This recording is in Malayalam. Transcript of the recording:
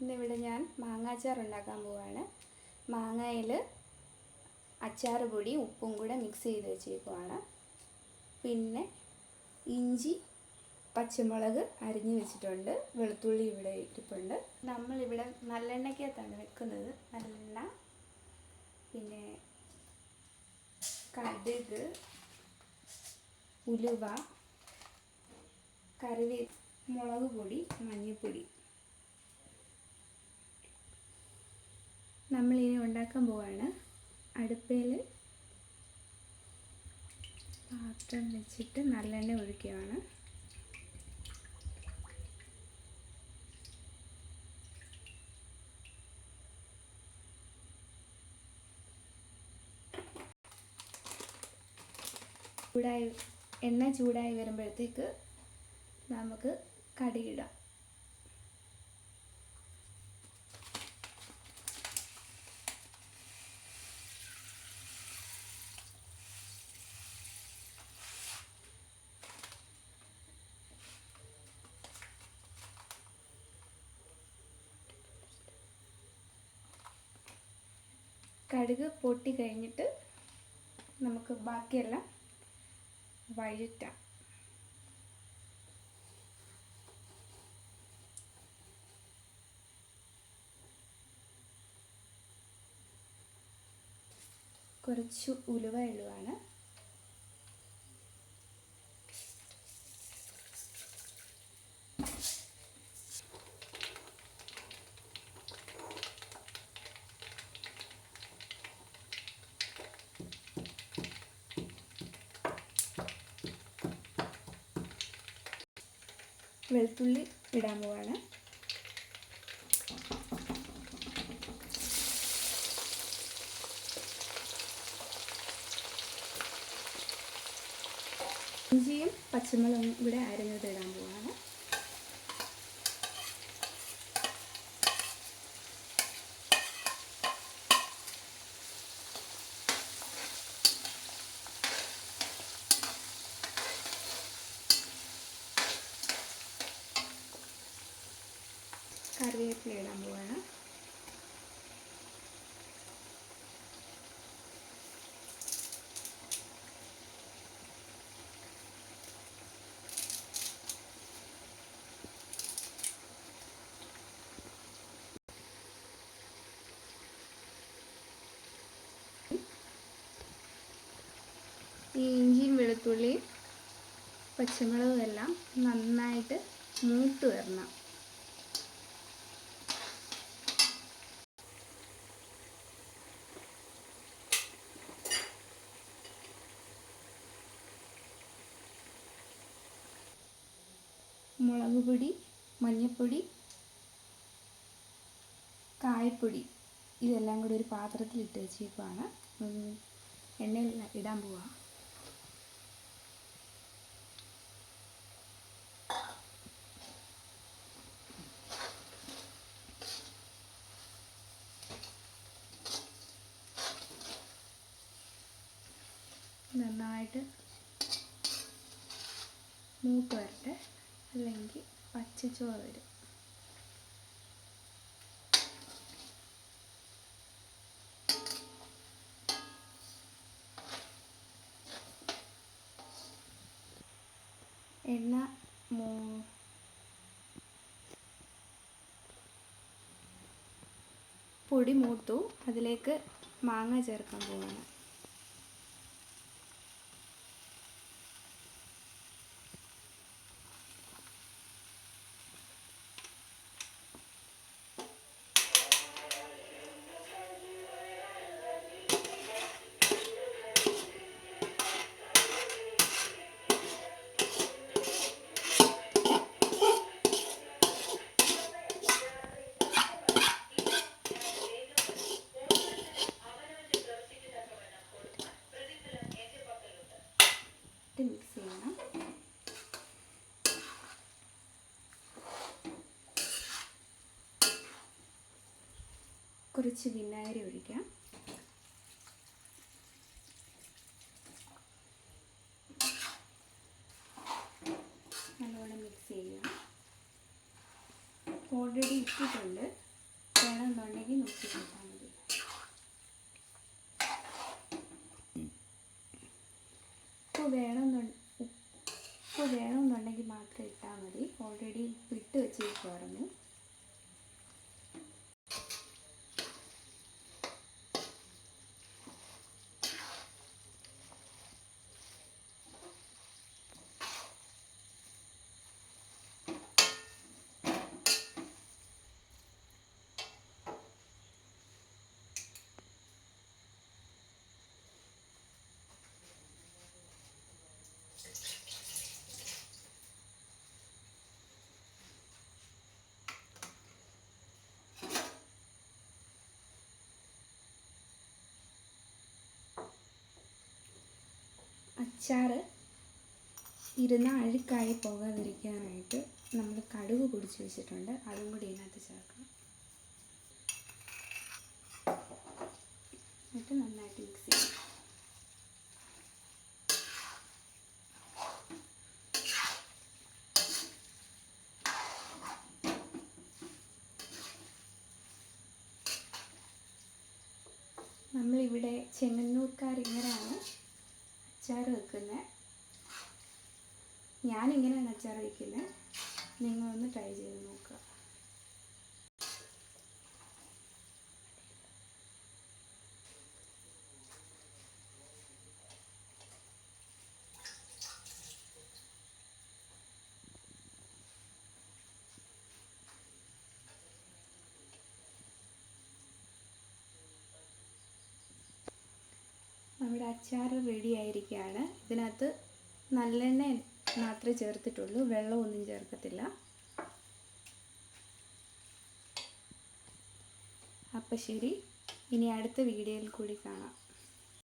ഇന്നിവിടെ ഞാൻ മാങ്ങാച്ചാർ ഉണ്ടാക്കാൻ പോവാണ്. മാങ്ങയിൽ അച്ചാർ പൊടി ഉപ്പും കൂടെ മിക്സ് ചെയ്ത് വെച്ചേക്കുവാണ്. പിന്നെ ഇഞ്ചി പച്ചമുളക് അരിഞ്ഞു വെച്ചിട്ടുണ്ട്. വെളുത്തുള്ളി ഇവിടെ ഇരിപ്പുണ്ട്. നമ്മളിവിടെ നല്ലെണ്ണയ്ക്കകത്താണ് വെക്കുന്നത്. നല്ലെണ്ണ പിന്നെ കടുക് ഉലുവ കറിവേ മുളക് പൊടി മഞ്ഞൾപ്പൊടി. നമ്മളിനി ഉണ്ടാക്കാൻ പോവാണ്. അടുപ്പയിൽ പാത്രം വെച്ചിട്ട് നല്ലെണ്ണ ഒഴിക്കുകയാണ്. ചൂടായി എണ്ണ ചൂടായി വരുമ്പോഴത്തേക്ക് നമുക്ക് കടുകിടാം. കടുക് പൊട്ടി കഴിഞ്ഞിട്ട് നമുക്ക് ബാക്കിയെല്ലാം വഴറ്റാം. കുറച്ച് ഉലുവ ഇടുവാണ്. വെളുത്തുള്ളി ഇടാൻ പോവാണ്. ഇഞ്ചിയും പച്ചമുളകും ഇവിടെ അരഞ്ഞത് ഇടാൻ പോവാണ്. കറിവേപ്പില ഇടാൻ പോവാണ്. ഈ ഇഞ്ചിയും വെളുത്തുള്ളിയും പച്ചമുളകും എല്ലാം നന്നായിട്ട് മൂത്ത് വരണം. മുളക് പൊടി മഞ്ഞൾപ്പൊടി കായപ്പൊടി ഇതെല്ലാം കൂടി ഒരു പാത്രത്തിൽ ഇട്ട് വെച്ചേക്കുവാണ്. ഉം, എണ്ണയിൽ ഇടാൻ പോവുക നന്നായിട്ട് മൂത്ത് വരട്ടെ. അല്ലെങ്കിൽ പച്ചച്ചോറ് വരും. എണ്ണ മൂ പൊടി മൂത്തു. അതിലേക്ക് മാങ്ങ ചേർക്കാൻ പോവാണ്. കുറച്ച് വിനാഗിരി ഒഴിക്കാം. നല്ലോണം മിക്സ് ചെയ്യുക ഓൾറെഡി ഇട്ടിട്ടുണ്ട്. വേണമെന്നുണ്ടെങ്കിൽ നോക്കി കൂട്ടാൽ മതി. ഉപ്പ് വേണമെന്നു ഉപ്പ് വേണമെന്നുണ്ടെങ്കിൽ മാത്രം ഇട്ടാൽ മതി. ഓൾറെഡി ഇട്ട് വെച്ചിരിക്കുമായിരുന്നു അച്ചാർ ഇരുന്ന് അഴുക്കായി പോകാതിരിക്കാനായിട്ട് നമ്മൾ കടുക് പൊടിച്ച് വെച്ചിട്ടുണ്ട്. അതും കൂടി ഇതിനകത്ത് ചേർക്കണം. എന്നിട്ട് നന്നായിട്ട് മിക്സ് ചെയ്യണം നമ്മളിവിടെ ചെങ്ങന്നൂർക്കാർ ഇങ്ങനെയാണ് അച്ചാർ വെക്കുന്നത് ഞാനിങ്ങനെയാണ് അച്ചാർ വയ്ക്കുന്നത് നിങ്ങളൊന്ന് ട്രൈ ചെയ്ത് നോക്കുക നമ്മുടെ അച്ചാർ റെഡി ആയിരിക്കുകയാണ്. ഇതിനകത്ത് നല്ലെണ്ണ മാത്രമേ ചേർത്തിട്ടുള്ളൂ. വെള്ളമൊന്നും ചേർക്കത്തില്ല. അപ്പം ശരി. ഇനി അടുത്ത വീഡിയോയിൽ കൂടി കാണാം.